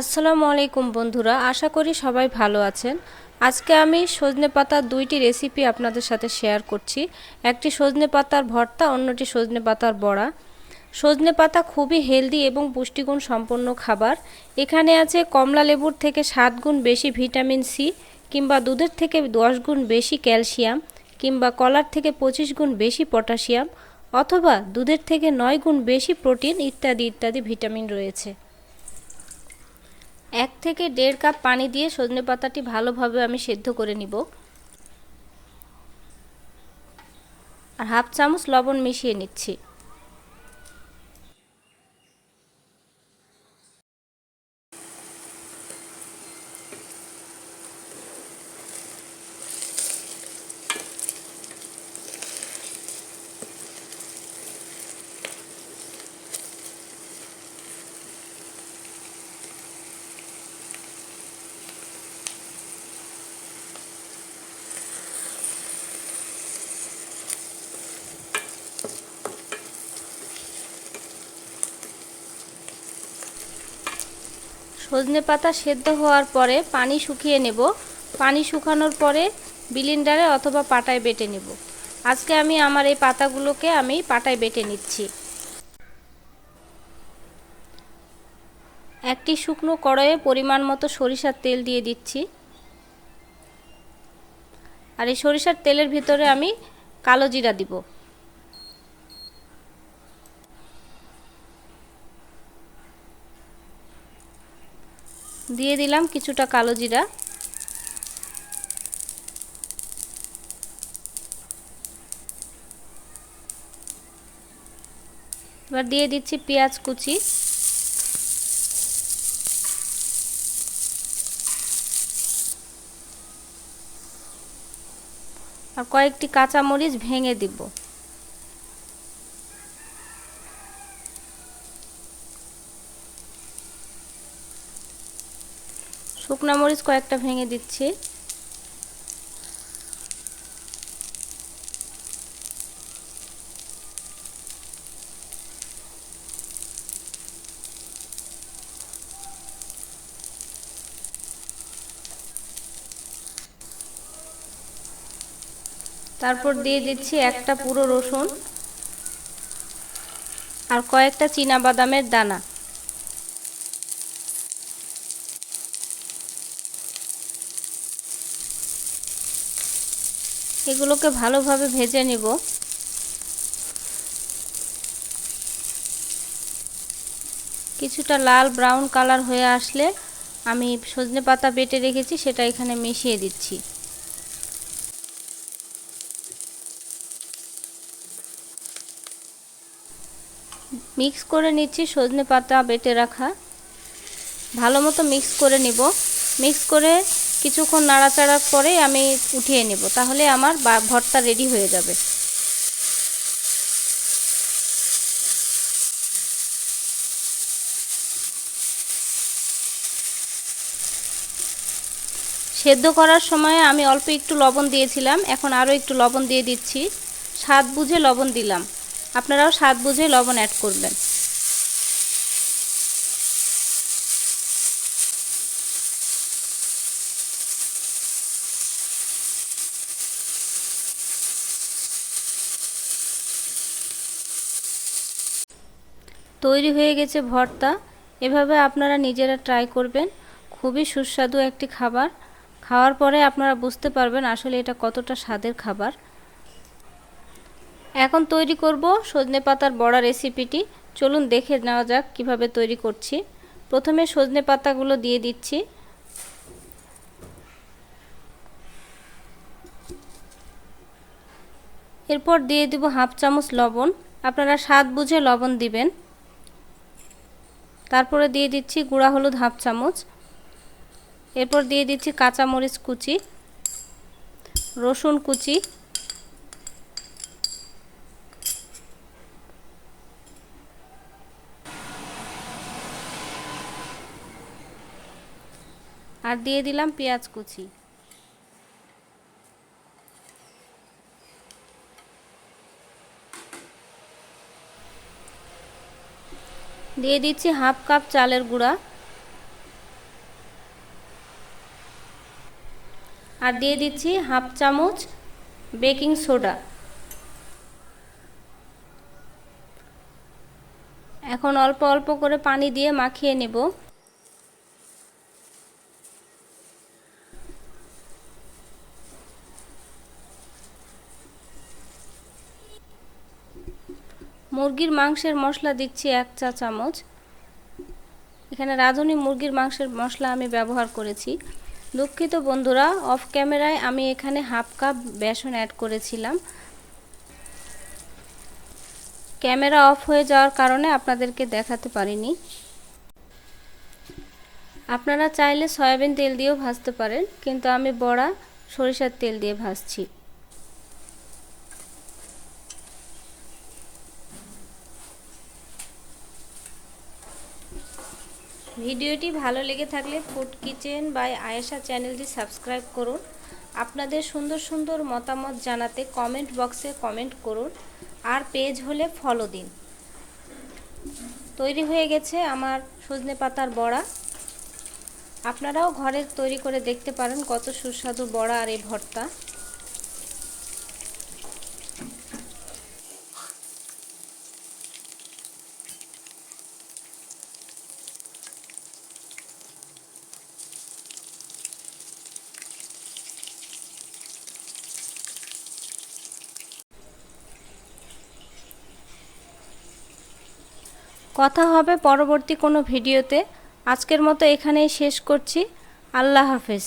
আসসালামু আলাইকুম বন্ধুরা, আশা করি সবাই ভালো আছেন। আজকে আমি সজনে পাতার দুইটি রেসিপি আপনাদের সাথে শেয়ার করছি। একটি সজনে পাতার ভর্তা, অন্যটি সজনে পাতার বড়া। সজনে পাতা খুবই হেলদি এবং পুষ্টিগুণ সম্পন্ন খাবার। এখানে আছে কমলা লেবুর থেকে সাত গুণ বেশি ভিটামিন সি কিংবা দুধের থেকে দশ গুণ বেশি ক্যালসিয়াম কিংবা কলার থেকে পঁচিশ গুণ বেশি পটাশিয়াম অথবা দুধের থেকে নয় গুণ বেশি প্রোটিন ইত্যাদি ইত্যাদি ভিটামিন রয়েছে। এক থেকে দেড় কাপ পানি দিয়ে সজনে পাতাটি ভালোভাবে আমি সেদ্ধ করে নিব। আর হাফ চামচ লবণ মিশিয়ে নিচ্ছি। সজনে পাতা সেদ্ধ হওয়ার পরে পানি শুকিয়ে নেব। পানি শুকানোর পরে বিলিন্ডারে অথবা পাটায় বেটে নেব। আজকে আমি আমার এই পাতাগুলোকে আমি পাটায় বেটে নিচ্ছি। একটি শুকনো কড়াইয়ে পরিমাণ মতো সরিষার তেল দিয়ে দিচ্ছি। আর এই সরিষার তেলের ভিতরে আমি কালো জিরা দিব। দিয়ে দিলাম কিছুটা কালো জিরা। এবার দিয়ে দিচ্ছি পেঁয়াজ কুচি। আর কয়েকটি কাঁচামরিচ ভেঙে দিব। শুকনা মরিচ কয়েকটা ভেঙে দিচ্ছি। তারপর দিয়ে দিচ্ছি একটা পুরো রসুন আর কয়েকটা চীনা বাদামের দানা। এগুলোকে ভালোভাবে ভেজে নিব। কিছুটা লাল ব্রাউন কালার হয়ে আসলে আমি সজনে পাতা বেটে রেখেছি, সেটা এখানে মিশিয়ে দিচ্ছি। মিক্স করে নিচ্ছি সজনে পাতা বেটে রাখা। ভালো মতো মিক্স করে নিব। মিক্স করে কিছুক্ষণ নাড়াচাড়ার পরে আমি উঠিয়ে নেব, তাহলে আমার ভর্তা রেডি হয়ে যাবে। সেদ্ধ করার সময় আমি অল্প একটু লবণ দিয়েছিলাম, এখন আরও একটু লবণ দিয়ে দিচ্ছি। স্বাদ বুঝে লবণ দিলাম। আপনারাও স্বাদ বুঝে লবণ অ্যাড করবেন। তৈরি হয়ে গেছে ভর্তা। এভাবে আপনারা নিজেরা ট্রাই করবেন। খুবই সুস্বাদু একটি খাবার। খাওয়ার পরে আপনারা বুঝতে পারবেন আসলে এটা কতটা স্বাদের খাবার। এখন তৈরি করব সজনে পাতার বড়া রেসিপিটি চলুন দেখে নেওয়া যাক কীভাবে তৈরি করছি। প্রথমে সজনে পাতাগুলো দিয়ে দিচ্ছি। এরপর দিয়ে দিব হাফ চামচ লবণ। আপনারা স্বাদ বুঝে লবণ দিবেন। তারপরে দিয়ে দিচ্ছি গুঁড়া হলুদ হাফ চামচ। এরপর দিয়ে দিচ্ছি কাঁচামরিচ কুচি, রসুন কুচি, আর দিয়ে দিলাম পেঁয়াজ কুচি। দিয়ে দিচ্ছি হাফ কাপ চালের গুঁড়া। আর দিয়ে দিচ্ছি হাফ চামচ বেকিং সোডা। এখন অল্প অল্প করে পানি দিয়ে মাখিয়ে নেব। মুরগির মাংসের মশলা দিচ্ছি এক চা চামচ। এখানে রাঁধুনি মুরগির মাংসের মশলা আমি ব্যবহার করেছি। দুঃখিত বন্ধুরা, অফ ক্যামেরায় আমি এখানে হাফ কাপ বেসন অ্যাড করেছিলাম। ক্যামেরা অফ হয়ে যাওয়ার কারণে আপনাদেরকে দেখাতে পারিনি। আপনারা চাইলে সয়াবিন তেল দিয়েও ভাজতে পারেন, কিন্তু আমি বড়া সরিষার তেল দিয়ে ভাজছি। ভিডিওটি ভালো লেগে থাকলে ফুড কিচেন বাই আয়েশা চ্যানেলটি সাবস্ক্রাইব করুন। আপনাদের সুন্দর সুন্দর মতামত জানাতে কমেন্ট বক্সে কমেন্ট করুন আর পেজ হলে ফলো দিন। তৈরি হয়ে গেছে আমার সজনে পাতার বড়া। আপনারাও ঘরে তৈরি করে দেখতে পারেন কত সুস্বাদু বড়া আর এই ভর্তা। কথা হবে পরবর্তী কোনো ভিডিওতে। আজকের মতো এখানেই শেষ করছি। আল্লাহ হাফেজ।